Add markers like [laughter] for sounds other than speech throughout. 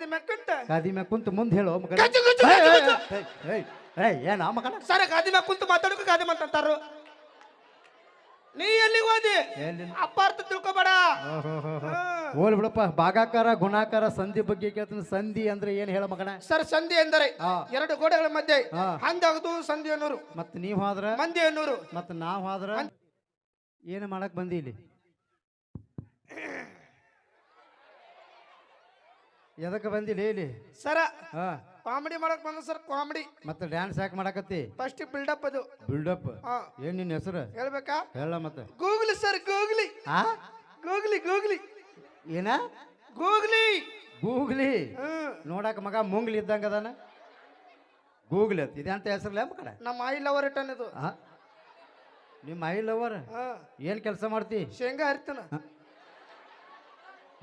ಕುಂತ. ಗಾದಿ ಮ್ಯಾಗ ಕುಂತು ಮುಂದೆ ಹೇಳು ಮಗನ. ಏಯ್, ಏನ ಮಗನ? ಸರ ಗಾದಿ ಮ್ಯಾಗ ಕುಂತು ಮಾತಾಡೋಕೆ ಗಾದಿ ಮಾತಾಡ್ತಾರು ನೀ ಎಲ್ಲಿ ಹೋದಿ? ಎಲ್ಲಿ ಅರ್ಥ ತಿಳ್ಕೊಬೇಡ. ಹೋಲ್ ಬಿಡಪ್ಪ ಭಾಗಾಕಾರ ಗುಣಾಕಾರ ಸಂಧಿ ಬಗ್ಗೆ ಕೇಳ್ತೀನಿ. ಸಂಧಿ ಅಂದ್ರೆ ಏನ್ ಹೇಳ ಮಗನ? ಸರ್ ಸಂಧಿ ಎಂದರೆ. ಎರಡು ಗೋಡೆಗಳ ಮಧ್ಯೆ ಹಾ. ಹಂದಾಗದು ಸಂಧಿ ಅನ್ನೋರು. ಮತ್ ನೀವ್ ಹೋದ್ರ? ಮಂದಿ ಅನ್ನೋರು. ಮತ್ ನಾವ್ ಹಾದ್ರ? ಏನ್ ಮಾಡಕ್ ಬಂದಿ ಇಲ್ಲಿ? ಎದಕ್ಕೆ ಬಂದಿಲ್ಲ ಇಲ್ಲಿ? ಸರ ಹಾ. ಕಾಮಿಡಿ ಮಾಡಕ್ ಬಂದ ಸರ್ ಕಾಮಿಡಿ ಮತ್ತೆ ಡ್ಯಾನ್ಸ್ ಯಾಕೆ ಮಾಡಕತ್ತಿ? ಫಸ್ಟ್ ಬಿಲ್ಡಪ್ ಅದು. ಬಿಲ್ಡಪ್ ಹಾ. ಏನ್ ನಿನ್ನ ಹೆಸರು? ಹೇಳ್ಬೇಕಾ? ಹೇಳ ಮತ್ತೆ. ಗೂಗ್ಲಿ ಸರ್ ಗೂಗ್ಲಿ ಆ? ಗೂಗ್ಲಿ ಗೂಗ್ಲಿ ಏನ? ಗೂಗ್ಲಿ ಗೂಗ್ಲಿ ಹ್ಮ್ ನೋಡಕ್ ಮಗ ಮುಂಗ್ಲಿ ಇದ್ದಂಗ ಅದಾನ? ಗೂಗ್ಲಿ ಅಂತ. ಇದೆ ಅಂತ ಹೆಸರ್ಲ ಮಕಡ ನಮ್ಮ ಐ ಲವರ್ ರಿಟರ್ನ್ ಇದು. ಆ? ನಿಮ್ಮ ಐ ಲವರ್ ಹಾ. ಏನ್ ಕೆಲಸ ಮಾಡ್ತಿ? ಶೇಂಗಾ ಹರಿತನ.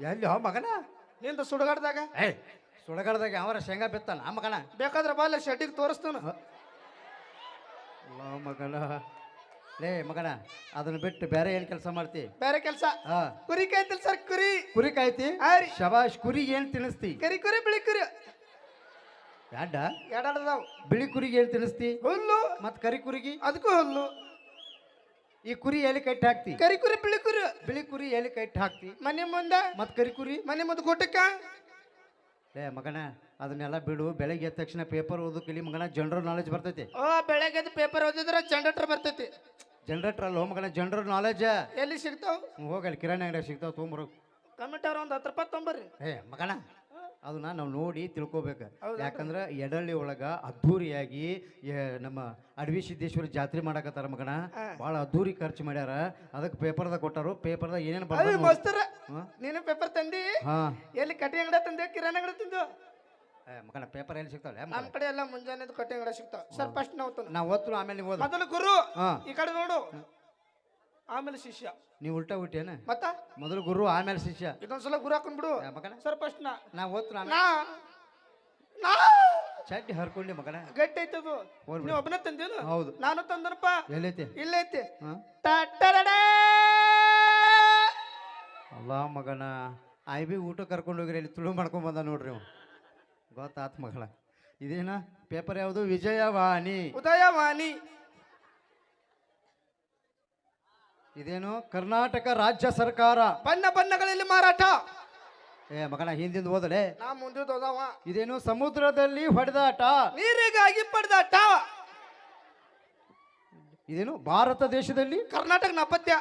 ಎಲ್ಲಿ ಹೋ ಮಗನ? ನಿಂದ ಸುಡುಗಾಡ್ದಾಗ? ಏಯ್ ಸುಡಗಡದಾಗ ಅವರ ಶೇಂಗಾ ಬಿತ್ತಾನ ಆ ಮಗನ? ಬೇಕಾದ್ರೆ ಬಾಲ ಶೆಟ್ಟಿಗೆ ತೋರಿಸ್ತಾನ. ಅಲ್ಲಾ ಮಗನ. ಲೇ ಮಗನ ಅದನ್ನ ಬಿಟ್ಟು ಬೇರೆ ಏನ್ ಕೆಲಸ ಮಾಡ್ತಿ? ಬೇರೆ ಕೆಲಸ? ಕುರಿ ಕಾಯ್ತಿಲ್ ಸರ್ ಕುರಿ. ಕುರಿ ಕಾಯ್ತಿ? ಶಬಾಷ್ ಕುರಿ ಏನ್ ತಿನ್ನಿಸ್ತಿ? ಕರಿ ಕುರಿ ಬಿಳಿ ಕುರಿ. ಯಾಡ ಎಡಾಡದಾವ್ ಬಿಳಿ ಕುರಿಗೆ ಏನ್ ತಿನ್ನಿಸ್ತಿ? ಹುಲ್ಲು. ಮತ್ ಕರಿ ಕುರಿಗೆ? ಅದಕ್ಕೂ ಹುಲ್ಲು. ಈ ಕುರಿ ಎಲ್ಲಿ ಕಟ್ಟಿ ಹಾಕ್ತಿ. ಕರಿ ಕುರಿ ಬಿಳಿ ಕುರಿ ಬಿಳಿ ಕುರಿ ಎಲ್ಲಿ ಕಟ್ಟಿ ಹಾಕ್ತಿ. ಮನೆ ಮುಂದೆ? ಮತ್ ಕರಿ ಕುರಿ ಮನೆ ಮುಂದೆ ಗೋಟಕ್ಕ ಏ ಮಗನ ಅದನ್ನೆಲ್ಲ ಬಿಡು. ಬೆಳಗ್ಗೆ ಎದ್ದ ತಕ್ಷಣ ಪೇಪರ್ ಓದು ಇಲ್ಲಿ ಮಗನ ಜನರಲ್ ನಾಲೆಜ್ ಬರ್ತೈತಿ. ಓ ಬೆಳಗ್ಗೆ ಪೇಪರ್ ಓದಿದ್ರೆ ಜನರೇಟರ್ ಬರ್ತೈತಿ. ಜನರೇಟರ್ ಅಲ್ಲ ಮಗನ ಜನರಲ್ ನಾಲೆಜ್ ಎಲ್ಲಿ ಸಿಗ್ತಾವ್? ಹೋಗಲ್ಲಿ ಕಿರಾಣಿ ಅಂಗಡಿ ಸಿಗ್ತಾವ ತೊಗೊಂಬರು ಟೊಮೆಟೊ ಒಂದು ಹತ್ತು ರೂಪಾಯಿ ತೊಂಬರ್ರಿ ಏ ಮಗನ ಅದನ್ನ ನಾವು ನೋಡಿ ತಿಳ್ಕೊಬೇಕು? ಯಾಕಂದ್ರೆ ಎಡಳ್ಳಿ ಒಳಗ ಅದ್ಧೂರಿಯಾಗಿ ಏ, ನಮ್ಮ ಅಡವಿ ಸಿದ್ದೇಶ್ವರ ಜಾತ್ರೆ ಮಾಡಕತ್ತಾರ ಮಗಣ ಬಹಳ ಭಾಳ ಅದ್ಧೂರಿ ಖರ್ಚು ಮಾಡ್ಯಾರ. ಅದಕ್ಕೆ ಪೇಪರ್ದಾಗ ಕೊಟ್ಟಾರು. ಪೇಪರ್ದಾಗ ಏನೇನು ಮಸ್ತರ. ಹಾ? ನೀನು ಪೇಪರ್ ತಂದಿ? ಹಾ. ಎಲ್ಲಿ ಕಟ್ಟಿ ಅಂಗಡಿ ತಂದೆ ಕಿರಾಣಿ ಅಂಗಡಿ ತಂದು? ಏ, ಮಗನ ಪೇಪರ್ ಎಲ್ಲಿ ಸಿಗ್ತಾವಲ್ಲ ನಮ್ಮ ಕಡೆ ಎಲ್ಲ ಮುಂಜಾನೆ ಕಟ್ಟಿ ಅಂಗಡಿ ಸಿಗ್ತಾವ. ಸರ್ ಫಸ್ಟ್ ನಾವು ತಂದು. ನಾವು ಓದ್ತು ಆಮೇಲೆ ನೀವು ಓದ ಮೊದಲು ಗುರು ಹಾ. ಈ ಕಡೆ ನೋಡು. ಆಮೇಲೆ ಶಿಷ್ಯ. ನೀವು ಉಲ್ಟಾ ಹುಟ್ಟೇನ ಮತ್ತ? ಮೊದಲು ಗುರು ಆಮೇಲೆ ಶಿಷ್ಯ. ಇದೊಂದ್ಸಲ ಗುರು ಹಾಕೊಂಡ್ ಬಿಡು. ಮಗನ? ಸರ್ ಫಸ್ಟ್ ನಾ. ನಾ ಓದ್ತು ನಾ. ನಾ. ಚಡ್ಡಿ ಹರ್ಕೊಂಡಿ ಮಗನ? ಗಟ್ಟಿ ಐತದು ಅದು. ನೀವು ಒಬ್ಬನೇ ತಂದೇನು? ಹೌದು. ನಾನು ತಂದನಪ್ಪ. ಎಲ್ಲೈತಿ? ಇಲ್ಲೈತಿ. ಅಲ್ಲ ಮಗನ ಐ ಬಿ ಊಟ ಕರ್ಕೊಂಡು ಹೋಗಿರಿ ಇಲ್ಲಿ ತುಳು ಮಾಡ್ಕೊಂಡ್ ಬಂದ ನೋಡ್ರಿ ಅವ ಗೊತ್ತಾತ್ ಮಗಳ. ಇದೇನ? ಪೇಪರ್ ಯಾವುದು? ವಿಜಯವಾಣಿ. ಉದಯವಾಣಿ. ಇದೇನು ಕರ್ನಾಟಕ ರಾಜ್ಯ ಸರ್ಕಾರ? ಬಣ್ಣ ಬಣ್ಣಗಳಲ್ಲಿ ಮಾರಾಟ. ಏ ಮಗನ ಹಿಂದಿಂದ ಹೋದಳೆ ನಾ ಮುಂದೆ ಹೋದವ ಇದೇನು ಸಮುದ್ರದಲ್ಲಿ ಹೊಡೆದಾಟ? ನೀರಿಗಾಗಿ ಪಡೆದಾಟ. ಇದೇನು ಭಾರತ ದೇಶದಲ್ಲಿ? ಕರ್ನಾಟಕ ನಾಪತ್ಯ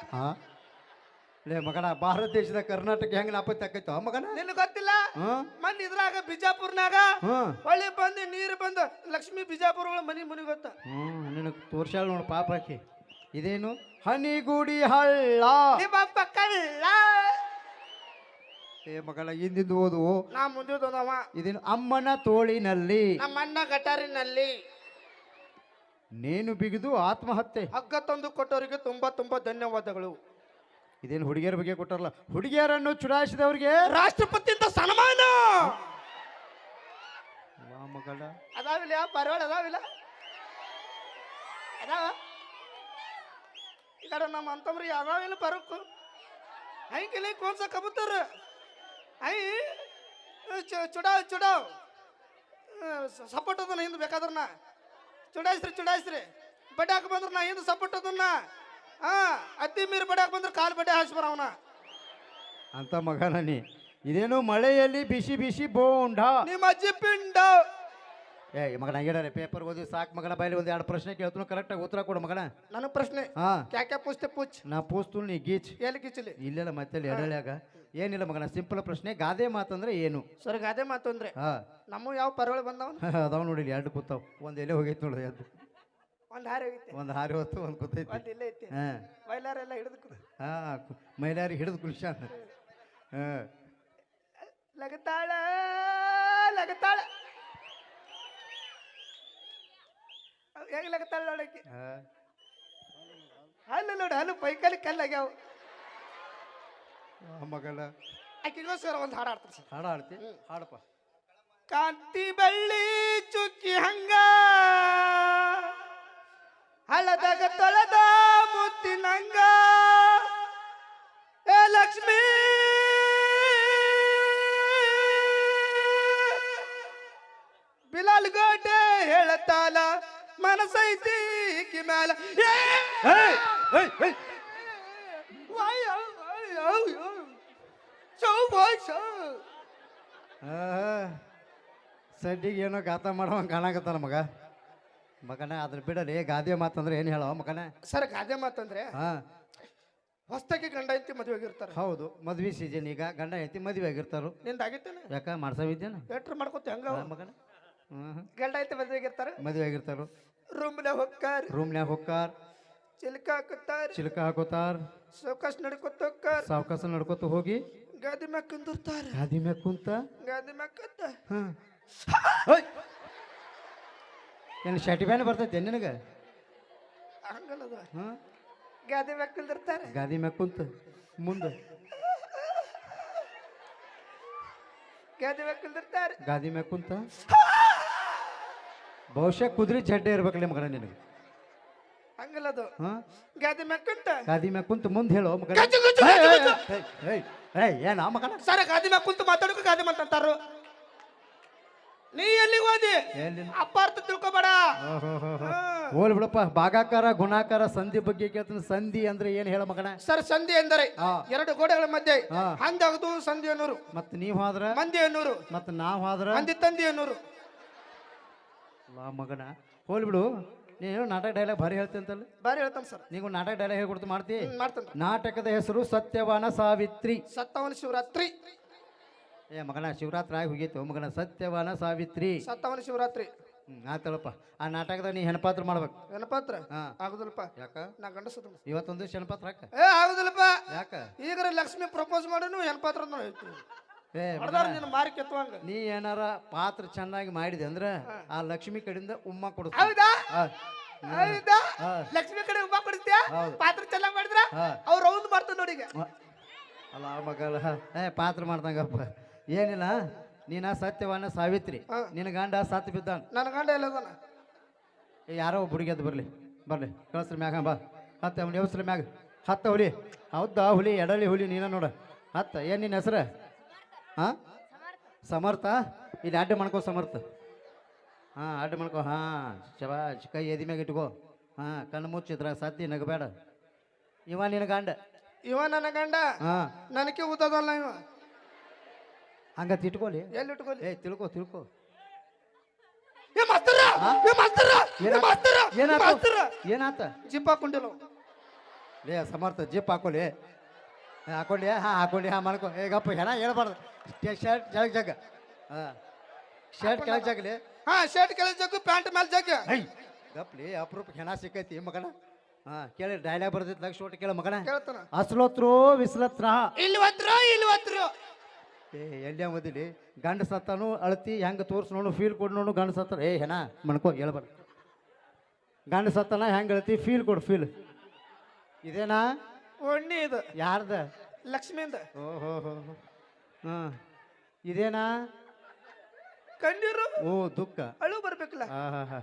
ಲೇ ಮಗನ ಭಾರತ ದೇಶದ ಕರ್ನಾಟಕ ಹೆಂಗ್ ನಾಪತ್ತೆ ಆಕೈತ ಮಗನ? ನಿನ್ ಗೊತ್ತಿಲ್ಲ? ಮನ್ ಇದ್ರಾಗ ಬಿಜಾಪುರ್ನಾಗ ಹಾ. ಹೊಳ್ಳಿ ಬಂದು ನೀರು ಬಂದು ಲಕ್ಷ್ಮಿ ಬಿಜಾಪುರ ಮನಿ ಮನಿ ಗೊತ್ತ ಹ್ಮ್ ನಿನಗೆ ತೋರ್ಸಾಳ ನೋಡು ಪಾಪ ಆಕಿ. ಇದೇನು? ಹನಿಗುಡಿ ಹಳ್ಳ. ನಿಮ್ಮಪ್ಪ ಕಳ್ಳ. ಏ ಮಗಳ ಹಿಂದಿಂದ ಓದು. ನಾ ಮುಂದೆ ಹೋದವ ಇದೇನು? ಅಮ್ಮನ ತೋಳಿನಲ್ಲಿ. ನಮ್ಮಣ್ಣ ಗಟಾರಿನಲ್ಲಿ. ನೇನು ಬಿಗಿದು ಆತ್ಮಹತ್ಯೆ. ಹಗ್ಗ ತಂದು ಕೊಟ್ಟವರಿಗೆ ತುಂಬಾ ತುಂಬಾ ಧನ್ಯವಾದಗಳು. ಇದೇನು ಹುಡುಗಿಯರ ಬಗ್ಗೆ ಕೊಟ್ಟಾರಲ್ಲ? ಹುಡುಗಿಯರನ್ನು ಚುಡಾಯಿಸಿದವರಿಗೆ ರಾಷ್ಟ್ರಪತಿ ಅಂತ ಸನ್ಮಾನ! ಮಗಳ ಅದಾವಿಲ್ಲ ಪರವಾಡ ಅದಾವಿಲ್ಲ. ಅದಾವ? ಈ ಕಡೆ ನಮ್ಮ ಅಂತಮ್ರಿ ಅದಾವಿಲ್ಲ ಬರಕ್ಕು ಹಂಗಿಲ್ಲ ಕೋನ್ಸ ಕಬೂತರ. ಐ ಚುಡಾವ್ ಚುಡಾವ್ ಸಪೋರ್ಟ್ ಅದನ್ನ ಹಿಂದೆ ಬೇಕಾದ್ರನ್ನ ಚುಡಾಯಿಸ್ರಿ ಚುಡಾಯಿಸ್ರಿ. ಬಡ್ಡೆ ಹಾಕಿ ಬಂದ್ರ ನಾ ಹಿಂದೆ ಸಪೋರ್ಟ್ ಅದನ್ನ. ಹಾ ಅತ್ತಿ ಮೀರಿ ಬಡ್ಡೆ ಹಾಕಿ ಬಂದ್ರೆ ಕಾಲು ಬಡ್ಡೆ ಹಾಸ್ಬರ ಅವನ. ಅಂತ ಮಗನ ನೀ. ಇದೇನು ಮಳೆಯಲ್ಲಿ ಬಿಸಿ ಬಿಸಿ ಬೋಂಡ. ನಿಮ್ಮ ಅಜ್ಜಿ ಪಿಂಡ. ಏ ಮಗನ ಹೇಳರೆ ಪೇಪರ್ ಓದಿ ಸಾಕು ಮಗನ ಬೈಲಿ ಒಂದು ಎರಡು ಪ್ರಶ್ನೆ ಕೇಳ್ತು ಕರೆಕ್ಟಾಗಿ ಉತ್ತರ ಕೊಡು ಮಗನ. ನನ್ನ ಪ್ರಶ್ನೆ. ಹಾ. ಕ್ಯಾ ಕ್ಯಾ ಪೂछते ಪೂಚ್? ನಾ ಪೂಸ್ತು ನೀ ಗೀಚ್. ಎಲ್ಲಿ ಗೀಚಲಿ? ಇಲ್ಲೆಲ್ಲ ಮತ್ತೆ ಎಡಳ್ಯಾಗ. ಏನಿಲ್ಲ ಮಗನ ಸಿಂಪಲ್ ಪ್ರಶ್ನೆ ಗಾದೆ ಮಾತಂದ್ರೆ ಏನು? ಸರ್ ಗಾದೆ ಮಾತು ಅಂದ್ರೆ ಹಾ. ನಮ್ಮ ಯಾವ ಪರವಳಿ ಬಂದವ ಅದಾವ ನೋಡಿ ಎರಡು ಕೂತಾವ್. ಒಂದು ಎಲೆ ಹೋಗೈತೆ ನೋಡಿ ಅದು ಒಂದ್ ಹಾರಿ ಹೋಗಿತ್ತು ಒಂದು ಹಾರಿ ಹೊತ್ತು ಒಂದು ಕೂತೈತಿ. ಒಂದ್ ಇಲ್ಲೇ ಐತಿ. ಹಾ. ಬೈಲಾರೆಲ್ಲ ಹಿಡಿದು ಹಾ ಮೈಲಾರಿ ಹಿಡಿದು ಕುಲ್ಶಾನ್ ಹಾ. ಲಗತಾಳ ಲಗತಾಳ. ಹೆಂಗ್ ಲಗತಾಳ ನೋಡಕ್ಕೆ. ಹಲ್ಲು ನೋಡಿ ಹಲ್ಲು ಪೈಕಲ್ಲಿ ಕಲ್ಲಾಗ್ಯಾವ ಆ ಮಗನ ಆಕಿಗೋಸ್ಕರ ಒಂದು ಹಾಡು ಆಡ್ತಾರೆ ಸರ್. ಹಾಡ ಆಡ್ತಿ ಹಾಡಪ್ಪ. ಕಾಂತಿ ಬೆಳ್ಳಿ ಚುಕ್ಕಿ ಹಂಗ ಹಳದಾಗ ತೊಳೆದ ಮುತ್ತಿನಂಗ. ಏ ಲಕ್ಷ್ಮೀ ಬಿಲಾಲ್ ಗೋಟೆ ಹೇಳತ್ತಾಲ ಮನಸೈತಿ ಕಿ ಮ್ಯಾಲ. ಸಡ್ಡಿಗೆ ಏನೋ ಗಾತ ಮಾಡುವಂಗೆ ಕಾಣಕತ್ತಾನ ಮಗ. ಮಗನೇ ಅದ್ರ ಬಿಡಲಿ ಗಾದೆ ಮಾತಂದ್ರೆ ಏನು ಹೇಳೋ ಮಗನ? ಸರ್ ಗಾದೆ ಮಾತಂದ್ರೆ ಹಾ. ಹೊಸ್ತಾಗಿ ಗಂಡ ಐತಿ ಮದುವೆ ಆಗಿರ್ತಾರೆ. ಹೌದು ಮದ್ವೆ ಸೀಸನ್ ಈಗ ಗಂಡ ಹೆಂಡತಿ ಮದುವೆ ಆಗಿರ್ತಾರು. ನಿಂದ ಆಗೈತೇನೆ ಯಾಕ ಮಾಡ್ಸೋ ಇದ್ದೇನೆ ಮಾಡ್ಕೊತ ಹೆಂಗ? ಮಗನ. ಗಂಡ ಐತಿ ಮದುವೆ ಆಗಿರ್ತಾರೆ? ಮದುವೆ ಆಗಿರ್ತಾರು. ರೂಮ್ನ ಹೊಕ್ಕಾರ ರೂಮ್ನ್ಯಾಗ ಹೊಕ್ಕಾರ ಚಿಲ್ಕ ಹಾಕುತ್ತಾರ ಚಿಲಕ ಹಾಕೋತಾರ ಸೌಕಾಸ್ ನಡ್ಕೊತ ಹೋಗ್ತಾರ ಸಾವಕಾಸ ನಡ್ಕೊತ ಹೋಗಿ ಗಾದಿ ಮ್ಯಾಗ ಕುಂದಿರ್ತಾರ ಗಾದಿ ಮ್ಯಾಗ ಕುಂತ ಗಾದಿ ಮ್ಯಾಗ ಕತ್ತ ಹಾಂ ಏನು ಶರ್ಟ್ ಬ್ಯಾನ್ ಬರ್ತೈತೆ ನಿನಗೆ ಹಂಗಲ್ಲದ ಹಾಂ ಗಾದಿ ಮ್ಯಾಗ ಕುಂದಿರ್ತಾರ ಗಾದಿ ಮ್ಯಾಗ ಕುಂತ ಮುಂದೆ ಗಾದಿ ಮ್ಯಾಗ ಕುಂದಿರ್ತಾರ ಗಾದಿ ಮ್ಯಾಗ ಕುಂತ ಬಹುಶಃ ಕುದುರೆ ಜಡ್ಡೆ ಇರ್ಬೇಕಲ್ಲ ಕಡೆ ನಿನಗೆ. ಹಂಗಲ್ಲದು. ಹಾಂ? ಗಾದಿ ಮ್ಯಾಗ ಕುಂತ. ಗಾದಿ ಮ್ಯಾಗ ಕುಂತ ಮುಂದೆ ಹೇಳು ಮಗನ. ಏಯ್, ಏಯ್, ಏಯ್, ಏಯ್, ಏನ ಮಗನ? ಸರ ಗಾದಿ ಮ್ಯಾಗ ಕುಂತು ಮಾತಾಡೋಕೆ ಗಾದಿ ಮಾತಾಡ್ತಾರು ನೀ ಎಲ್ಲಿಗೆ ಹೋದಿ? ಎಲ್ಲಿ ಅರ್ಥ ತಿಳ್ಕೊಬೇಡ. ಹೋಲ್ ಬಿಡಪ್ಪ ಭಾಗಾಕಾರ ಗುಣಾಕಾರ ಸಂಧಿ ಬಗ್ಗೆ ಕೇಳ್ತಾನೆ. ಸಂಧಿ ಅಂದ್ರೆ ಏನು ಹೇಳ ಮಗಣ ಸರ್ ಸಂಧಿ ಎಂದರೆ ಹಾ. ಎರಡು ಗೋಡೆಗಳ ಮಧ್ಯೆ ಹಾ. ಹಂದಾಗದು ಸಂಧಿ ಅನ್ನೋರು. ಮತ್ತೆ ನೀವ್ ಹೋದ್ರ? ಮಂದಿ ಅನ್ನೋರು. ಮತ್ತೆ ನಾವ್ ಹೋದ್ರ? ಮಂದಿ ತಂದಿ ಅನ್ನೂರು. ಲಾ ಮಗನ. ಹೋಲ್ಬಿಡು ನೀನು ನಾಟಕ ಡೈಲಾಗ್ ಭಾರಿ ಹೇಳ್ತೀನಿ ಅಂತಲ್ಲ ಬಾರಿ ಹೇಳ್ತಾನೆ ಸರ್. ನೀವು ನಾಟಕ ಡೈಲಾಗ್ ಹೇಳ್ಕೊಡ್ತು ಮಾಡ್ತಿ? ಮಾಡ್ತಾನೆ ನಾಟಕದ ಹೆಸರು ಸತ್ಯವಾನ ಸಾವಿತ್ರಿ. ಸತ್ತವನ ಶಿವರಾತ್ರಿ. ಏ ಮಗನ ಶಿವರಾತ್ರಿ ಆಗಿ ಹೋಗಿತ್ತು ಮಗನ. ಸತ್ಯವಾನ ಸಾವಿತ್ರಿ. ಸತ್ತವನ ಶಿವರಾತ್ರಿ. ಹ್ಮ್ ಆತಳಪ್ಪ. ಆ ನಾಟಕದ ನೀ ಹೆಣಪಾತ್ರ ಮಾಡ್ಬೇಕು. ಹೆಣಪಾತ್ರ? ಹಾ. ಆಗುದಿಲ್ಲಪ್ಪ. ಯಾಕ? ನಾ ಗಂಡಸದ ಇವತ್ತೊಂದು ಹೆಣಪಾತ್ರ ಹಾಕ. ಏ ಆಗುದಿಲ್ಲಪ್ಪ. ಯಾಕ? ಈಗ ಲಕ್ಷ್ಮಿ ಪ್ರಪೋಸ್ ಮಾಡೋನು ಅಂತ ಹೇಳ್ತೀವಿ ಏ ಹೊಡೆದಾರ ನಿನ್ನ ಮಾರಿ ಕೆತ್ತುವಂಗ. ನೀ ಏನಾರ ಪಾತ್ರ ಚೆನ್ನಾಗಿ ಮಾಡಿದೆ ಅಂದ್ರೆ ಆ ಲಕ್ಷ್ಮಿ ಕಡೆಯಿಂದ ಉಮ್ಮ ಕೊಡ ಹೌದಾ? ಹೌದಾ? ಲಕ್ಷ್ಮಿ ಕಡೆ ಉಮ್ಮ ಕೊಡಿಸ್ತೀಯ? ಪಾತ್ರ ಚೆನ್ನಾಗಿ ಮಾಡಿದ್ರ? ಅವ್ರ ರೌಂಡ್ ಮಾಡ್ತಾನೆ ನೋಡಿ ಅಲ್ಲ ಮಗಳ ಏ ಪಾತ್ರ ಮಾಡ್ದಂಗಪ್ಪ. ಏನಿಲ್ಲ ನೀನ ಸತ್ಯವನ್ನ ಸಾವಿತ್ರಿ. ನಿನ್ನ ಗಂಡ ಸತ್ತು ಬಿದ್ದಾನ. ನನ್ನ ಗಂಡ ಎಲ್ಲದಾನ ಯಾರೋ ಒಬ್ಬ ಹುಡುಗಿ ಅದು ಬರಲಿ ಬರಲಿ. ಕಳಿಸ್ರಿ ಮ್ಯಾಗ ಬಾ. ಹತ್ತ ಅವ್ನ ಮ್ಯಾಗ. ಹತ್ತ ಹುಲಿ ಹೌದಾ ಹುಲಿ ಎಡಲಿ ಹುಲಿ ನೀನ ನೋಡ. ಹತ್ತ ಏನ್ ನಿನ್ನ ಹೆಸ್ರು? ಹಾಂ? ಸಮರ್ಥ? ಇಲ್ಲಿ ಅಡ್ಡ ಮಾಡ್ಕೋ ಸಮರ್ಥ. ಹಾಂ ಅಡ್ಡ ಮಾಡ್ಕೋ. ಹಾಂ ಶಬಾ ಕೈ ಎದಿ ಮ್ಯಾಗ ಇಟ್ಕೋ. ಹಾಂ ಕಣ್ಣು ಮುಚ್ಚಿದ್ರ ಸತ್ತಿ ನಗಬೇಡ ಇವ ನಿನ್ನ ಗಂಡ? ಇವ ನನ್ನ ಗಂಡ? ಹಾಂ. ನನಗೆ ಊದದಲ್ಲ ಇವ. ಹಂಗ ತಿಟ್ಕೋಲಿ ಎಲ್ಲಿ ಇಟ್ಕೋಲಿ ಏ ತಿಳ್ಕೊ ತಿಳ್ಕೊ. ಏನಾತ? ಜಿಪ್ ಹಾಕೊಂಡಿಲ್ಲ ಲೇ. ಸಮರ್ಥ ಜಿಪ್ ಹಾಕೊಳ್ಳಿ ಹಾಕೊಳ್ಳಿ ಹಾಂ ಹಾಕೊಳ್ಳಿ ಹಾಂ ಮಾಡ್ಕೊ. ಏ ಗಪ್ಪ ಹೆಣ ಹೇಳ್ಬಾರ್ದು. ಶರ್ಟ್ ಕೆಳಗೆ ಜಗ್ಗ ಹಾಂ. ಶರ್ಟ್ ಕೆಳಗೆ ಜಗ್ಲಿ ಹಾ ಶರ್ಟ್ ಕೆಳಗೆ ಜಗ್ಗು ಪ್ಯಾಂಟ್ ಮೇಲೆ ಜಗ್ಗ ಐ ಗಪ್ಲಿ ಅಪರೂಪ ಹೆಣ ಸಿಕ್ಕೈತಿ ಮಗನ. ಹಾ ಕೇಳಿ ಡೈಲಾಗ್ ಬರ್ತೈತಿ ಲಕ್ಷ ಒಟ್ಟು ಕೇಳ ಮಗನ. ಕೇಳ್ತಾನ. ಅಸ್ಲೋತ್ರೋ ವಿಸ್ಲತ್ರ? ಇಲ್ವತ್ರೋ ಇಲ್ಲಿ ಒತ್ರು ಏ ಎಲ್ಲಿ ಮದಿಲಿ ಗಂಡ ಸತ್ತಾನು ಅಳತಿ ಹೆಂಗೆ ತೋರ್ಸ್ ನೋಡು ಫೀಲ್ ಕೊಡು ನೋಡು ಗಂಡ ಸತ್ತಾರ ಏ ಹೆಣ ಮಣ್ಕೋ ಹೇಳ್ಬಾರ್ದು. ಗಂಡ ಸತ್ತಾನ ಹೆಂಗೆ ಅಳತಿ ಫೀಲ್ ಕೊಡು ಫೀಲ್ ಇದೇನಾ? ಒಣ್ಣಿ ಇದು ಯಾರ್ದ? ಲಕ್ಷ್ಮಿಯಿಂದ ಓಹೋ ಹೋ ಇದೇನಾ? ಕಣ್ಣೀರು. ಓ ದುಃಖ. ಅಳು ಬರ್ಬೇಕಲ್ಲ. ಹಾ ಹಾ ಹಾ.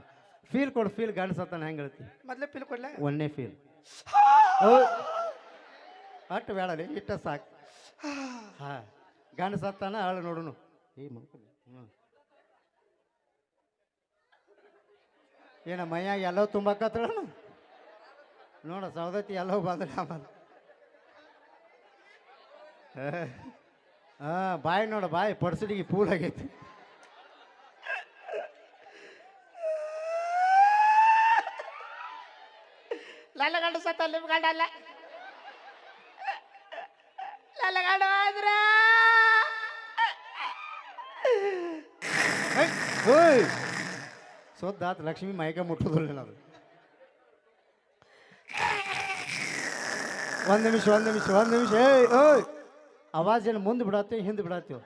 ಫೀಲ್ ಕೊಡು ಫೀಲ್ ಗಂಡ ಸತ್ತಾನ ಹೆಂಗೆ ಹೇಳ್ತಿ? ಮೊದ್ಲೇ ಫೀಲ್ ಕೊಡ್ಲ? ಒಂದೇ ಫೀಲ್ ಅಟ್ ಬೇಡ ರೀ ಇಟ್ಟ ಸಾಕು. ಹಾ. ಗಂಡ ಸತ್ತಾನ ಅಳು ನೋಡುನು. ಏ ಹ್ಞೂ ಏನ ಮೈಯಾಗ ಎಲ್ಲೋ ತುಂಬಾಕತ್ತಳ ನೋಡ ಸೌದತ್ತಿ ಎಲ್ಲೋ ಬಂದ್ರೆ ಆಮೇಲೆ [laughs] ಹಾ ಬಾಯಿ ನೋಡ ಬಾಯಿ. ಪಡ್ಸಲಿಗೆ ಪೂಲ್ ಆಗೈತಿ. ನನ್ನ ಗಂಡು ಸತ್ತ ನಿಮ್ಮ ಗಂಡ ಅಲ್ಲ ನನ್ನ ಗಂಡ ಆದ್ರ. ಸೋದ್ದಾತ್ ಲಕ್ಷ್ಮಿ ಮೈಕ ಮುಟ್ಟೋದಿಲ್ಲ ಅದು ಒಂದು ನಿಮಿಷ ಒಂದು ನಿಮಿಷ ಒಂದು ನಿಮಿಷ. ಏಯ್ ಓಯ್. ಆವಾಜ್ ಏನು ಮುಂದೆ ಬಿಡತ್ತೆ ಹಿಂದೆ ಬಿಡತ್ತೀವಿ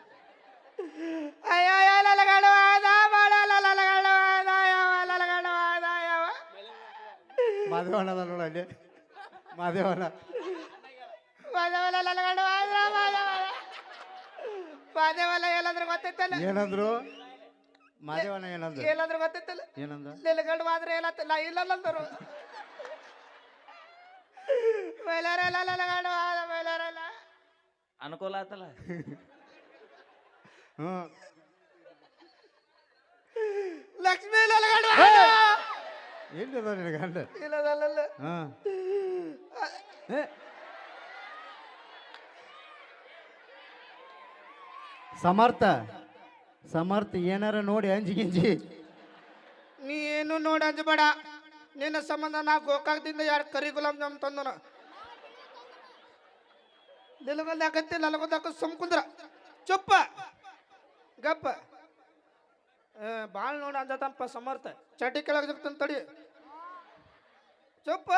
ಮಾದೇವನ ಅದ ನೋಡ ಅಲ್ಲಿ. ಮಾದೇವನ. ಮಾದೇವಲ್ಲ ಎಲ್ಲಾದ್ರೂ ಗೊತ್ತೈತಲ್ಲ ಏನಂದ್ರು ಮಾದೇವನ ಏನಂದ್ರು? ಎಲ್ಲಾದ್ರೂ ಗೊತ್ತೈತಲ್ಲ ಏನಂದ ನಿನ್ನ ಗಂಡ ಆದ್ರೆ ಎಲ್ಲ ಇಲ್ಲಲ್ಲ ಅಂದರು ಮೈಲಾರಲ್ಲ ನನ್ನ ಗಂಡ ಆದ ಮೈಲಾರಲ್ಲ ಅನುಕೂಲ ಆತಲ್ಲ? [laughs] ಹ್ಞೂ ಲಕ್ಷ್ಮೀ ಲಲಗಡ ಎಲ್ಲಿದ ನಿನ್ನ ಗಂಡ? ಇಲ್ಲದಲ್ಲ ಹಾ. ಸಮರ್ಥ. ಸಮರ್ಥ ಏನಾರ ನೋಡಿ ಅಂಜಿ ಗಿಂಜಿ. ನೀ ಏನು ನೋಡಿ ಅಂಜಬೇಡ. ನಿನ್ನ ಸಂಬಂಧ ನಾ ಗೋಕಾಕದಿಂದ ಎರಡು ಕರಿ ಗುಲಾಬ್ ಜಾಮ್ ತಂದನ? ನಿಲಗಲ್ದಾಕತ್ತಿ ಲಲಗಲ್ದಾಕ ಸುಮ್ ಕುಂದ್ರ ಚುಪ್ಪ. ಗಪ್ಪ. ಭಾಳ ನೋಡಿ ಅಂಜತನಪ್ಪ ಸಮರ್ಥ. ಚಟಿ ಕೆಳಗೆ ಜಗ್ತಾನ ತಡಿ. ಚುಪ್ಪ.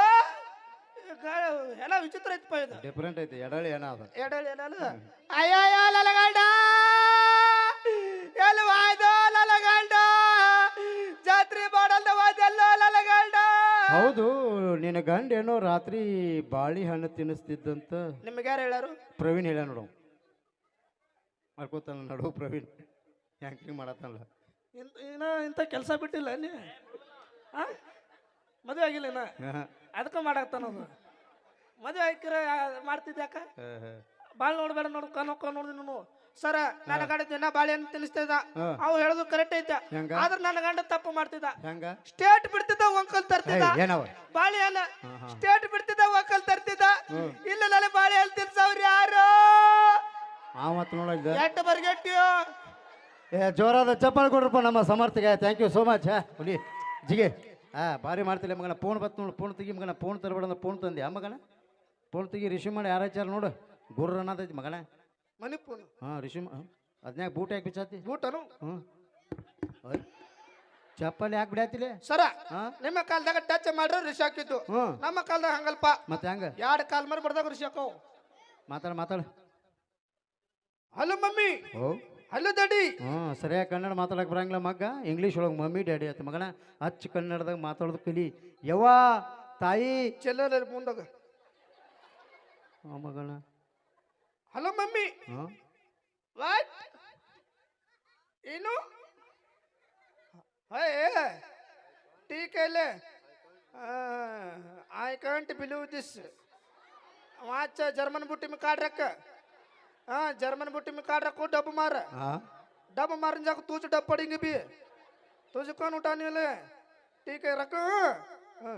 ಎಲ್ಲ ವಿಚಿತ್ರ ಐತಪ್ಪ ಇದು. ಡಿಫ್ರೆಂಟ್ ಐತಿ ಎಡಳಿ ಏನ ಅದ? ಎಡಳಿ ಏನಲ್ಲ ಅಯ್ಯಯ್ಯ ಲಲಗಂಡ! ಹೌದು ನಿನ್ನ ಗಂಡ ಏನೋ ರಾತ್ರಿ ಬಾಳೆಹಣ್ಣು ತಿನ್ನಿಸ್ತಿದ್ದಂತ. ನಿಮ್ಗೆ ಯಾರು ಹೇಳಾರು ಪ್ರವೀಣ್ ಹೇಳ ನೋಡು. ಮಾಡ್ಕೋತಾನ ನಡು ಪ್ರವೀಣ್. ಹ್ಯಾಂಕಿಂಗ್ ಮಾಡತ್ತಲ್ಲ ಇಂತ ಇನ್ನ ಇಂಥ ಕೆಲಸ ಬಿಟ್ಟಿಲ್ಲ ನೀ. ಮದುವೆ ಆಗಿಲ್ಲ ಇನ್ನ. ಅದಕ್ಕೆ ಮಾಡಾಕ್ತಾನದು ಮದುವೆ ಆಯ್ಕರ ಮಾಡ್ತಿದ್ಯಾಕ ಅಕ್ಕ ಬಾಳ್ ನೋಡ್ಬೇಡ ನೋಡು ಕಣ್ಣು ನೋಡಿದ್ ನೀನು. ಸರ ನನ್ನ ಗಂಡ ದಿನ ಬಾಳೆಹಣ್ಣು ಅಂತ ಹಾ. ಅವು ಹೇಳೋದು ಕರೆಕ್ಟ್ ಐತೆ? ಆದ್ರೆ ನನ್ನ ಗಂಡ ತಪ್ಪು ಮಾಡ್ತಿದ್ದ. ಹೆಂಗ? ಸ್ಟೇಟ್ ಬಿಡ್ತಿದ್ದ ಒಂಕಲ್ ತರ್ತಿದ್ದ. ಏಯ್, ಅಲ್ಲ. ಸ್ಟೇಟ್ ಬಿಡ್ತಿದ್ದ ಒಂಕಲ್ ತರ್ತಿದ್ದ. ಇಲ್ಲ ಇಲ್ಲ ಬಾಳೆ ಬಾಳೆಹಣ್ಣು ತಿನ್ಸವ್ರು ಯಾರು? ಎಟ್ಟು ಬರ್ಗೆಟ್ಟಿಯೋ? ಏ ಜೋರಾದ ಚಪ್ಪಾಳೆ ಕೊಡ್ರಪ್ಪ ನಮ್ಮ ಸಮರ್ಥಿಗೆ. ಥ್ಯಾಂಕ್ ಯು ಸೋ ಮಚ್ ಹಾ. ಹುಲಿ ಜಿಗೆ. ಹಾ ಭಾರಿ ಮಾಡ್ತಿಲ್ಲ ಮಗನ. ಫೋನ್ ಬತ್ ನೋಡು. ಫೋನ್ ತೆಗಿ ಮಗನ. ಫೋನ್ ತರಬೇಡ ಪೋನ್ ಫೋನ್ ತಂದೆ. ಆ ಮಗನ? ಫೋನ್ ತೆಗಿ ರಿಸೀವ್ ಮಾಡಿ ಯಾರಾಚಾರ ನೋಡು. ಗುರ್ರ ಅನ್ನೋದೈತಿ ಮಗನ. ಮಣಿಪುರ್ ಹಾ ರಿಷಿ ಅದ್ನ್ಯಾಗ ಬೂಟ್ ಯಾಕೆ ಬಿಚ್ಚಾತಿ? ಬೂಟನು. ಹ್ಞೂ. ಚಪ್ಪಲಿ ಯಾಕೆ ಬಿಡಾತಿಲೆ ಸರ ಹಾ? ನಿಮ್ಮ ಕಾಲದಾಗ ಟಚ್ ಮಾಡ್ರೆ ಋಷಿ ಹಾಕಿದ್ದು. ಹ್ಞೂ ನಮ್ಮ ಕಾಲದಾಗ ಹಂಗಲ್ಪ. ಮತ್ತೆ ಹಂಗ? ಎರಡು ಕಾಲ್ ಮರ ಬಡ್ದಾಗ ಋಷಿ ಹಾಕೋ? ಮಾತಾಡ ಮಾತಾಡ. Hello mummy. ಓ ಹಲೋ ಡ್ಯಾಡಿ. ಹ್ಞೂ ಸರಿಯಾಗಿ ಕನ್ನಡ ಮಾತಾಡಕ್ಕೆ ಬರಂಗಿಲ್ಲ ಮಗ್ಗ. ಇಂಗ್ಲೀಷ್ ಒಳಗೆ ಮಮ್ಮಿ ಡ್ಯಾಡಿ ಆಯ್ತು. ಮಗನ ಅಚ್ಚ ಕನ್ನಡದಾಗ ಮಾತಾಡೋದು ಕಲಿ. ಯವ್ವ ತಾಯಿ. ಚೆಲ್ಲರ ಮುಂದಾಗ. ಆ ಮಗನ. ಹಲೋ ಮಮ್ಮಿ ವಾಟ್ ಏನು ಹೇ ಟೀಕ್ ಅಲ್ಲೇ ಐ ಕಾಂಟ್ ಬಿಲೀವ್ ದಿಸ್ ವಾಚ ಜರ್ಮನ್ ಬುಟ್ಟಿ ಮಿ ಕಾಡ್ರಕ್ಕ ಹಾ ಜರ್ಮನ್ ಬುಟ್ಟಿ ಮಿ ಕಾಡ್ರಕ್ಕು ಡಬ್ಬು ಮಾರ ಡಬ್ಬು ಮಾರಿನ ಜಾಕ ತೂಜು ಡಬ್ ಪಡಿಂಗ ಬಿ ತೂಚ ಕೋನ್ ಉಟಾ ನೀಲೆ ಟೀಕ್ ರಕ್ಕ ಹಾ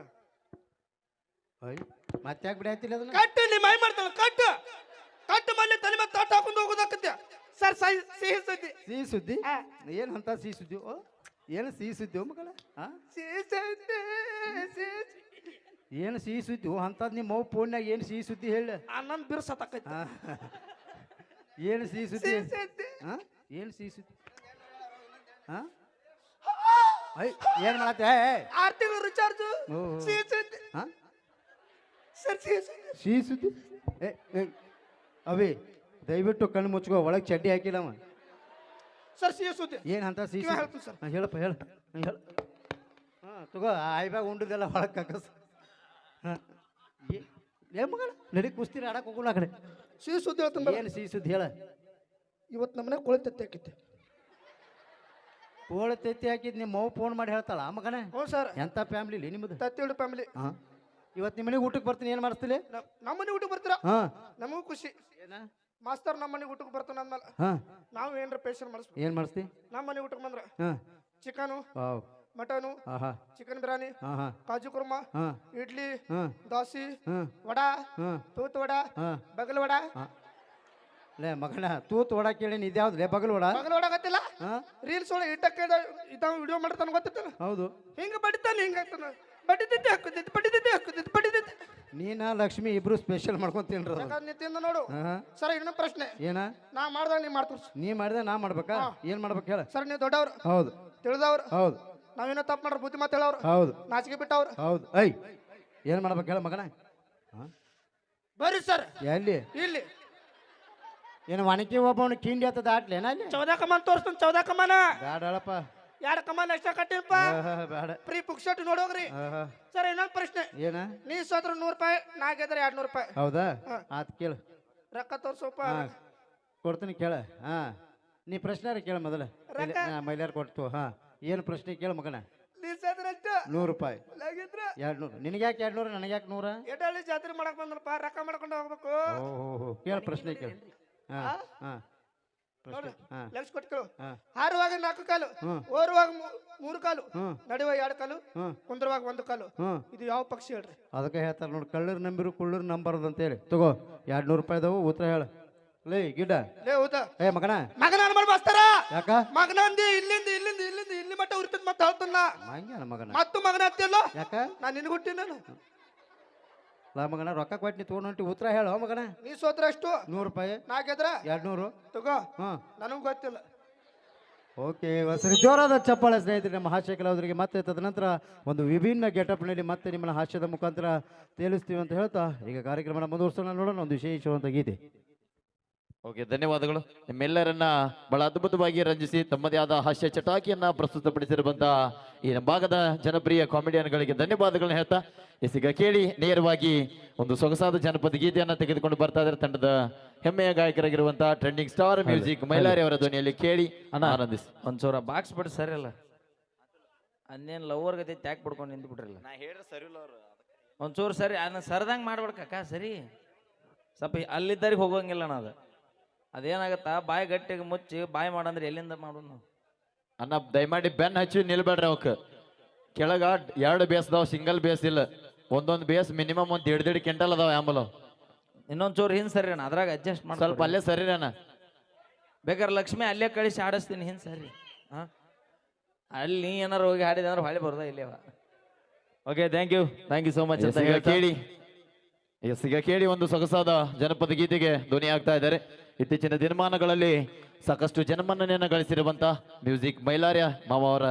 ಮತ್ತೆ ಬಿಡಾಯ್ತಿಲ್ಲ ಕಟ್ಟು ನಿಮ್ಮ ಮೈ ಮಾಡ್ತಾಳ ಕಟ್ಟು ಮೇಲೆ ಹೋಗೋದಾಕತ್ಯ ಸರ್ ಸೈ ಸಿಹಿ ಸುದ್ದಿ. ಸಿಹಿ ಸುದ್ದಿ? ಆ. ಏನು ಅಂತ ಸಿಹಿ ಸುದ್ದಿ? ಓ ಏನು ಸಿಹಿ ಸುದ್ದಿ ಓ ಮಗಳ? ಸಿಹಿ ಸುದ್ದಿ ಸಿಹಿ ಸುದ್ದಿ. ಏನು ಸಿಹಿ ಸುದ್ದಿ? ಓ ಅಂತದ್ ನಿಮ್ಮ ಮೌ ಫೋನ್ನಾಗ ಏನು ಸಿಹಿ ಸುದ್ದಿ ಹೇಳ? ಬಿರ್ಸತ್ತಾಕೈತಿ ಹಾಂ ಏನು ಸಿಹಿ ಸುದ್ದಿ? ಸಿಹಿ ಸುದ್ದಿ. ಹಾಂ ಏನು ಸಿಹಿ ಸುದ್ದಿ? ಹಾಂ. ಏನು ಮಾಡತ್ತೆ? ಆರ್ ತಿಂಗಳು ರಿಚಾರ್ಜ್ ಓ, ಓ. ಸಿಹಿ ಸುದ್ದಿ. ಹಾಂ ಸರ್ ಸಿಹಿ ಸುದ್ದಿ. ಸಿಹಿ ಸುದ್ದಿ? ಏ ಏ, ಅವಿ ದಯವಿಟ್ಟು ಕಣ್ಣು ಮುಚ್ಕೋ ಒಳಗೆ ಚಡ್ಡಿ ಹಾಕಿಲ್ಲವ ಸರ್ ಸಿಹಿ ಸುದ್ದಿ. ಏನು ಅಂತ ಸಿಹಿ ಹೇಳ್ತೀನಿ ಸರ್. ಹಾಂ ಹೇಳಪ್ಪ ಹೇಳ. ಹೇಳು ಹಾಂ ತಗೋ ಆಯ್ಬಾಗ ಉಂಡದೆಲ್ಲ ಒಳಗೆ ಕಕ್ಕಸ್ ಹಾಂ. ಏ ಮಗಳ ನಡಿ ಕುಸ್ತೀರಿ ಆಡಕ್ಕೆ ಹೋಗೋಣ ಆ ಕಡೆ. ಸಿ ಸುದ್ದಿ ಹೇಳ್ತೀನಿ ಏನು ಸಿಹಿ ಸುದ್ದಿ ಹೇಳ? ಇವತ್ತು ನಮ್ಮನೆ ಕೊಳಿತತ್ತೆ ಹಾಕಿತ್ತೆ ಕೋಳ ತೆತ್ತಿ ಹಾಕಿದ್ ನಿಮ್ಮ ಮಗು ಫೋನ್ ಮಾಡಿ ಹೇಳ್ತಾಳ ಆ ಮಗನೇ? ಹ್ಞೂ ಸರ್. ಎಂಥ ಇಲ್ಲಿ ನಿಮ್ಮದು ತತ್ತಿಡು ಫ್ಯಾಮಿಲಿ ಹಾಂ. ಇವತ್ತು ನಿಮ್ಮ ಮನೆಗೆ ಊಟಕ್ಕೆ ಬರ್ತೀನಿ ಏನು ಮಾಡಿಸ್ತಿಲ್ಲ ನಮ್ಮನೆ ಊಟಕ್ಕೆ ಬರ್ತೀರಾ? ಹಾಂ. ನಮಗೂ ಖುಷಿ. ಏನ? ಮಾಸ್ತರ್ ನಮ್ಮ ಮನೆಗೆ ಊಟಕ್ಕೆ ಬರ್ತಾನ ಅಂದ್ಮೇಲೆ ಹಾಂ. ನಾವು ಏನ್ರ ಪೇಷನ್ ಮಾಡಿಸ್ಬೇಕು? ಏನು ಮಾಡಿಸ್ತಿ? ನಮ್ಮ ಮನೆ ಊಟಕ್ಕೆ ಬಂದ್ರ? ಹಾಂ. Chicken wow. ಮಟನು ಆಹಾ. ಚಿಕನ್ ಬಿರಿಯಾನಿ ಹಾಂ ಹಾಂ. ಕಾಜು ಕುರ್ಮ ಹಾಂ. ಇಡ್ಲಿ ಹಾ. ದೋಸೆ ಹಾ. ವಡಾ ಹಾ. ತೂತ್ ವಡ ಹಾ. ಬಗಲ್ ವಡ. ಹಾಂ. ಲೇ ಮಗನ ತೂತ್ ವಡ ಕೇಳಿ ಇದ್ಯಾವ್ದು? ಲೇ ಬಗಲ್ ವಡ? ಬಗಲ್ ವಡ ಗೊತ್ತಿಲ್ಲ? ಹಾಂ. ರೀಲ್ಸ್ ಒಳಗೆ ಇಟ್ಟಕ್ಕೆ ಇದಾವ ವಿಡಿಯೋ ಮಾಡ್ತಾನೆ ಗೊತ್ತಿತ್ತಲ್ಲ? ಹೌದು. ಹಿಂಗ ಬಡಿತಾನೆ ಹಿಂಗ ಆಗ್ತಾನ. ಬಡಿತೈತಿ ಹಾಕುತ್ತೈತಿ ಬಡಿತೈತಿ ಹಾಕುತ್ತೈತಿ ಬಡಿತೈತಿ ನೀನ ಲಕ್ಷ್ಮಿ ಇಬ್ರು ಸ್ಪೆಷಲ್ ಮಾಡ್ಕೊಂಡ್ ತಿನ್ರಿ ಅದು ಬೇಕಾದ್ರೆ ತಿಂದು ನೋಡು. ಹಾಂ. ಸರ್ ಇನ್ನೊಂದು ಪ್ರಶ್ನೆ. ಏನ? ನಾ ಮಾಡ್ದಾಗ ನೀ ಮಾಡ್ತೀರಿ ನೀ ಮಾಡಿದೆ ನಾ ಮಾಡ್ಬೇಕಾ? ಏನು ಮಾಡ್ಬೇಕು ಹೇಳ. ಸರ್ ನೀವು ದೊಡ್ಡವ್ರು. ಹೌದು. ತಿಳಿದವ್ರು. ಹೌದು. ನಾವೇನೋ ತಪ್ಪು ಮಾಡ್ರ ಬುದ್ಧಿ ಮಾತು ಹೇಳವ್ರು. ಹೌದು. ನಾಚಿಕೆ ಬಿಟ್ಟವ್ರು. ಹೌದು. ಐ ಏನು ಮಾಡ್ಬೇಕು ಹೇಳ ಮಗನ? ಹಾಂ. ಬರ್ರಿ ಸರ್. ಎಲ್ಲಿ? ಇಲ್ಲಿ. ಏನು ಒಣಕಿ ಒಬ್ಬವನು ಕಿಂಡಿ ಹತ್ತದ ಆಟ್ಲೇನ ಅಲ್ಲಿ? ಚೌದಾ ಕಮಾನ್ ತೋರಿಸ್ತಾನೆ ಚೌದಾ ಕಮಾನ ಬೇಡ ಹೇಳಪ್ಪ ಎರಡು ಕಮಾನ್ ಎಕ್ಸ್ಟ್ರಾ ಕಟ್ಟಿಪ್ಪ ಬೇಡ ಫ್ರೀ ಪುಕ್ಷಟ್ ನೋಡೋಗ್ರಿ. ಆಹಾ. ಸರ್ ಇನ್ನೊಂದು ಪ್ರಶ್ನೆ. ಏನ? ನೀ ಸೋತ್ರ ನೂರು ರೂಪಾಯಿ ನಾ ಗೆದ್ರೆ ಎರಡು ನೂರು ರೂಪಾಯಿ. ಹೌದಾ. ಆತ್ ಕೇಳು. ರೊಕ್ಕ ತೋರ್ಸಪ್ಪ ಹಾಂ ಕೊಡ್ತೀನಿ ಕೇಳ. ಹಾಂ. ನೀ ಪ್ರಶ್ನೆ ಕೇಳ ಮೊದಲ. ಮೈಲಾರ್ ಕೊಡ್ತು ಹಾ. ಏನು ಪ್ರಶ್ನೆ ಕೇಳ ಮಗನ? ನೂರು ರೂಪಾಯಿ. ಎರಡು ನೂರು. ನಿನಗೆ ಯಾಕೆ ಎರಡು ನೂರು ನನಗೆ ಯಾಕೆ ನೂರ? ಎಡಳ್ಳಿ ಜಾತ್ರೆ ಮಾಡಕ್ ಬಂದ್ರಪ್ಪ ರೊಕ್ಕ ಮಾಡ್ಕೊಂಡು ಹೋಗ್ಬೇಕು. ಓಹೋ ಕೇಳು ಪ್ರಶ್ನೆ ಕೇಳ. ಹಾಂ ಹಾಂ. ಲಕ್ಷ ಕೊಟ್ಕೇಳು ಹಾರುವಾಗ ನಾಲ್ಕು ಕಾಲು ಹ್ಮ್. ಓರುವಾಗ ಮೂ- ಮೂರು ಕಾಲು ಹ್ಞೂ ನಡೆಯುವಾಗ ಎರಡು ಕಾಲು ಹ್ಞೂ ಕುಂದ್ರವಾಗ ಒಂದು ಕಾಲು. ಹ್ಞೂ ಇದು ಯಾವ ಪಕ್ಷಿ ಹೇಳ್ರಿ? ಅದಕ್ಕೆ ಹೇಳ್ತಾರೆ ನೋಡಿ ಕಳ್ಳರು ನಂಬಿರು ಕುಳ್ಳರು ಅಂತ ಹೇಳಿ ತಗೋ ಎರಡು ನೂರು ರೂಪಾಯಿ ಅದಾವು ಉತ್ತರ ಹೇಳ. ಲೇ ಗಿಡ ಲೇ ಊತ. ಏ ಮಗನ. ಮಗನ ಅನ್ಮಾಡ್ ಬಸ್ತಾರ ಯಾಕ? ಮಗನ ಅಂದಿ ಇಲ್ಲಿಂದ ಇಲ್ಲಿಂದ ಇಲ್ಲಿಂದ ಇಲ್ಲಿ ಮಟ್ಟ ಉರ್ತದ ಮತ್ತೆ ಹೇಳ್ತಲ್ಲ ಮಗನ? ಮತ್ತು ಮಗನ ಹತ್ತಿಯಲ್ಲ ಯಾಕ? ನಾನು ನಿನ್ನ ಹುಟ್ಟಿ ನಾನು. ಲಾ ಮಗನ ರೊಕ್ಕ ಕೊಟ್ಟು ನೀ ತೊಗೊಂಡು ಹೊಂಟಿ ಉತ್ತರ ಹೇಳು ಮಗನ. ನೀ ಸೋತ್ರ ಎಷ್ಟು ನೂರು ರೂಪಾಯಿ. ನಾಲ್ಕಿದ್ರ? ಎರಡು ನೂರು ತಗೋ. ಹಾಂ ನನಗೆ ಗೊತ್ತಿಲ್ಲ. ಓಕೆ ಸರಿ ಜೋರಾದ ಚಪ್ಪಾಳೆ ಸ್ನೇಹಿತರೆ ನಮ್ಮ ಹಾಸ್ಯ ಕಲಾವಿದರಿಗೆ ಮತ್ತೆ ತದನಂತರ ಒಂದು ವಿಭಿನ್ನ ಗೆಟಪ್ನಲ್ಲಿ ಮತ್ತೆ ನಿಮ್ಮನ್ನ ಹಾಸ್ಯದ ಮುಖಾಂತರ ತೇಲಿಸ್ತೀವಿ ಅಂತ ಹೇಳ್ತಾ ಈಗ ಕಾರ್ಯಕ್ರಮನ ಮುಂದುವರ್ಸೋಣ ನೋಡೋಣ ಒಂದು ವಿಶೇಷವಂತ ಗೀತೆ. ಓಕೆ ಧನ್ಯವಾದಗಳು. ನಿಮ್ಮೆಲ್ಲರನ್ನ ಬಹಳ ಅದ್ಭುತವಾಗಿ ರಂಜಿಸಿ ತಮ್ಮದೇ ಆದ ಹಾಸ್ಯ ಚಟಾಕಿಯನ್ನ ಪ್ರಸ್ತುತಪಡಿಸಿರುವಂತಹ ಈ ನಮ್ಮ ಭಾಗದ ಜನಪ್ರಿಯ ಕಾಮಿಡಿಯನ್ಗಳಿಗೆ ಧನ್ಯವಾದಗಳನ್ನ ಹೇಳ್ತಾ ಈಗ ಕೇಳಿ ನೇರವಾಗಿ ಒಂದು ಸೊಗಸಾದ ಜನಪದ ಗೀತೆಯನ್ನ ತೆಗೆದುಕೊಂಡು ಬರ್ತಾ ಇದ್ರೆ ತಂಡದ ಹೆಮ್ಮೆಯ ಗಾಯಕರಾಗಿರುವಂತಹ ಟ್ರೆಂಡಿಂಗ್ ಸ್ಟಾರ್ ಮ್ಯೂಸಿಕ್ ಮೈಲಾರಿ ಅವರ ಧ್ವನಿಯಲ್ಲಿ ಕೇಳಿ ಅನ್ನ ಆನಂದಿಸಿ. ಒಂಚೂರ ಬಾಕ್ಸ್ ಬಿಟ್ಟು ಸರಿ ಅಲ್ಲ ಅನ್ನೇನು ಲವರ್ ಗತಿ ತ್ಯಾಕ್ ಬಿಡ್ಕೊಂಡು ನಿಂತು ಬಿಟ್ರಲ್ಲ ನಾ ಹೇಳ್ರಿ ಸರಿ ಒಂಚೂರು ಸರಿ ಅದನ್ನ ಸರ್ದಂಗೆ ಮಾಡ್ಬಿಡ್ಕಕ್ಕ ಸರಿ. ಸ್ವಲ್ಪ ಅಲ್ಲಿದ್ದಾರಿಗೆ ಹೋಗೋಂಗಿಲ್ಲ ನಾನು ಅದು. ಅದೇನಾಗತ್ತಾ? ಬಾಯಿ ಗಟ್ಟಿಗೆ ಮುಚ್ಚಿ ಬಾಯಿ ಮಾಡಂದ್ರೆ ಎಲ್ಲಿಂದ ಮಾಡೋದು ನಾವು? ಅನ್ನ ದಯಮಾಡಿ ಬೆನ್ ಹಚ್ಚಿ ನಿಲ್ಬೇಡ್ರಿ ಅವಕ್ ಕೆಳಗ ಎರಡು ಬೇಸ್ ಅದಾವ ಸಿಂಗಲ್ ಬೇಸ್ ಇಲ್ಲ. ಒಂದೊಂದು ಬೇಸ್ ಮಿನಿಮಮ್ ಒಂದ್ ಎರಡು ದೇಡ್ ಕ್ವಿಂಟಲ್ ಅದಾವ ಆಂಬಲ್ ಇನ್ನೊಂದ್ ಚೂರು ಹಿಂದ್ ಸರಿ ಅಣ್ಣ ಅದ್ರಾಗ ಅಡ್ಜಸ್ಟ್ ಮಾಡಿ ಸ್ವಲ್ಪ ಅಲ್ಲೇ ಸರಿ ಅಣ್ಣ. ಬೇಕಾದ್ರೆ ಲಕ್ಷ್ಮಿ ಅಲ್ಲೇ ಕಳಿಸಿ ಆಡಿಸ್ತೀನಿ ಹಿಂದ್ ಸರಿ. ಹಾ? ಅಲ್ಲಿ ನೀ ಏನಾರು ಹೋಗಿ ಹಾಡಿದೆ ಅಂದ್ರೆ ಹೊಳೆ ಬರ್ದ ಇಲ್ಲೇವ okay thank you thank you so much ಅಂತ ಕೇಳಿ. ಎಸ್ ಈಗ ಕೇಳಿ ಒಂದು ಸೊಗಸಾದ ಜನಪದ ಗೀತೆಗೆ ಧ್ವನಿ ಆಗ್ತಾ ಇದ್ದಾರೆ. ಇತ್ತೀಚಿನ ದಿನಮಾನಗಳಲ್ಲಿ ಸಾಕಷ್ಟು ಜನಮನ್ನಣೆಯನ್ನು ಗಳಿಸಿರುವಂತಹ ಮ್ಯೂಸಿಕ್ ಮೈಲಾರ್ಯ ಮಾವ ಅವರ